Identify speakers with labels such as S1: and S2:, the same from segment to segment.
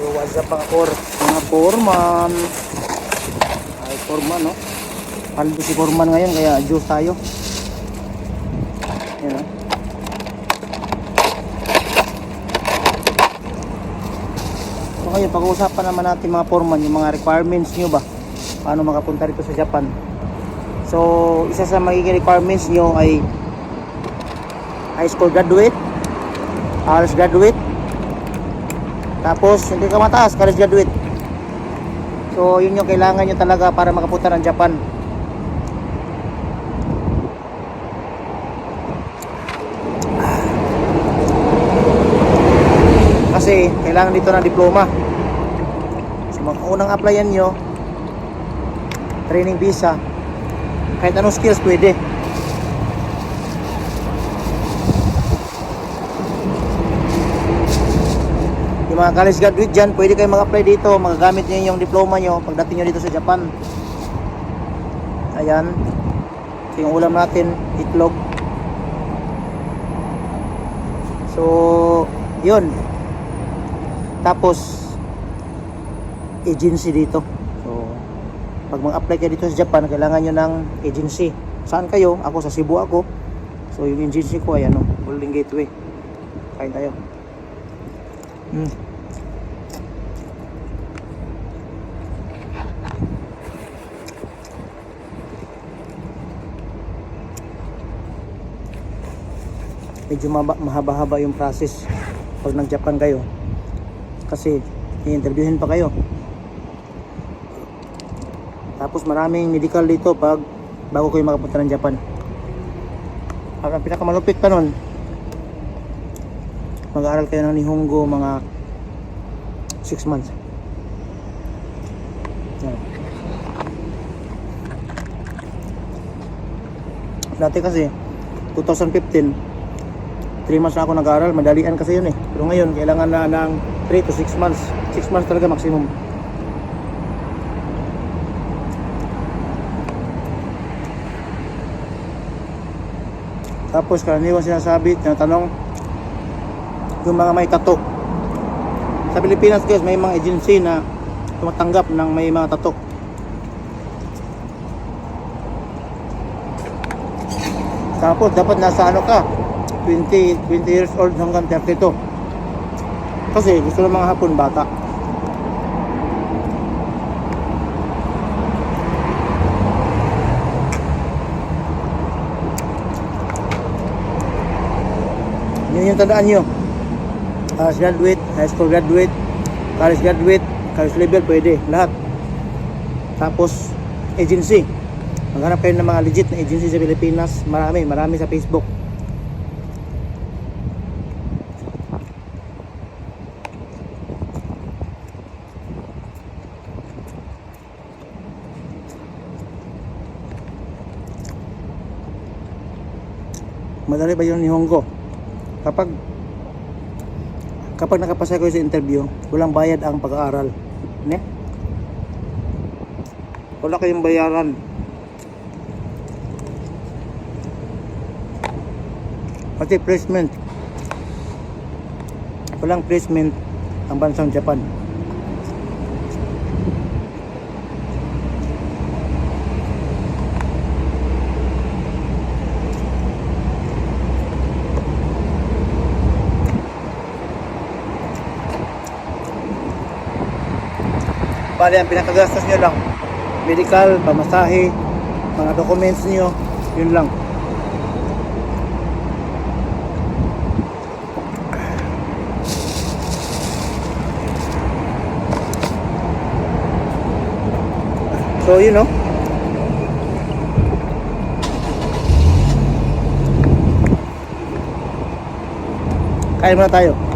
S1: So, what's up mga kor? Mga foreman. Ay, foreman, no? Paldo si foreman ngayon, kaya juice tayo. Yan, no? So, ngayon, pag-uusapan naman natin mga foreman, yung mga requirements nyo ba? Paano makapunta rito sa Japan? So, isa sa magiging requirements nyo ay high school graduate, college graduate, tapos hindi ka mataas, college graduate. So yun yung kailangan nyo talaga para makapunta ng Japan. Kasi kailangan dito ng diploma. So mga unang applyan nyo, training visa, kahit anong skills pwede. Mga college graduate dyan, pwede kayo mag-apply dito, magagamit nyo yung diploma nyo pagdating nyo dito sa Japan. Ayan. Ito yung ulam natin, itlog. So, yun. Tapos, agency dito. So, pag mag-apply kayo dito sa Japan, kailangan nyo ng agency. Saan kayo? Ako sa Cebu ako. So, yung agency ko ay ano, Golden Gateway. Kain tayo. Mm. Medyo mahaba-haba yung process pag nag-Japan kayo. Kasi i-interviewin pa kayo. Tapos maraming medical dito pag bago kayo makapunta ng Japan. At ang pinakamalupit pa nun, mag-aaral kayo ng Nihongo mga 6 months. Yan. Dati kasi 2015 3 months na ako nag-aaral, madalian kasi yun eh. Pero ngayon, kailangan na ng 3 to 6 months. 6 months talaga maximum. Tapos karaniwan sinasabi, tinatanong, yung mga may tato. Sa Pilipinas guys, may mga agency na tumatanggap ng may mga tato. Tapos dapat nasa ano ka, 20, 20 years old hanggang 32. Kasi gusto ng mga hapon bata. Yun yung tandaan nyo. College graduate, high school graduate, college graduate, college level, pwede. Lahat. Tapos, agency. Maghanap kayo ng mga legit na agency sa Pilipinas. Marami, marami sa Facebook. Madali ba yung Nihongo? Kapag kapag nakapasa kayo sa interview, walang bayad ang pag-aaral. Ne? Wala kayong bayaran. Pati placement. Walang placement ang bansang Japan. Bali, ang pinakagastos nyo lang, medical, pamasahe, mga documents nyo, yun lang. So, yun know. Kain muna tayo.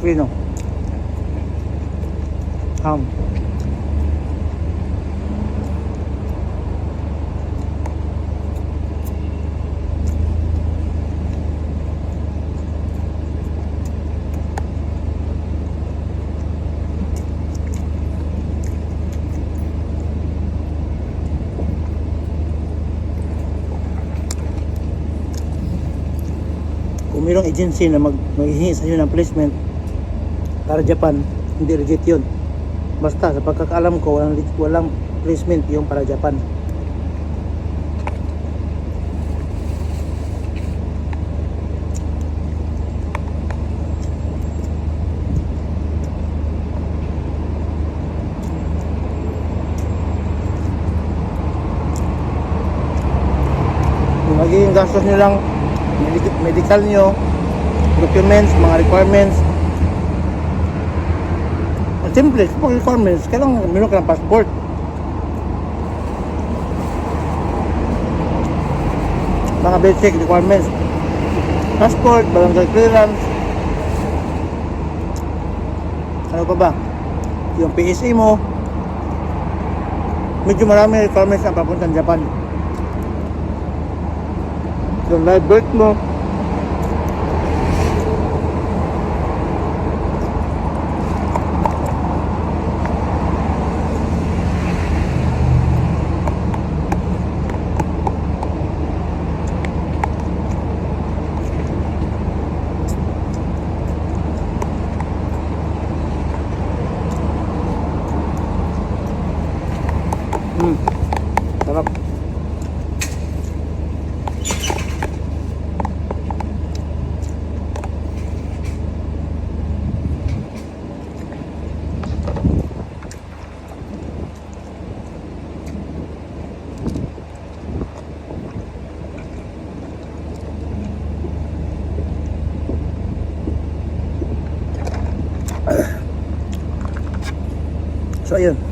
S1: Pino. Ham. Kung mayroong agency na mag maghihingi sa inyo ng placement, para Japan, hindi legit yun. Basta sa pagkakaalam ko, walang, walang placement yung para Japan. Magiging gastos nyo lang, medic- medical nyo, documents, mga requirements. Simple, mga requirements, kailangan meron ka ng passport. Mga basic requirements. Passport, barangay clearance. Ano pa ba? Yung PSA mo. Medyo marami requirements ang papuntang Japan yung live birth mo. So ayun.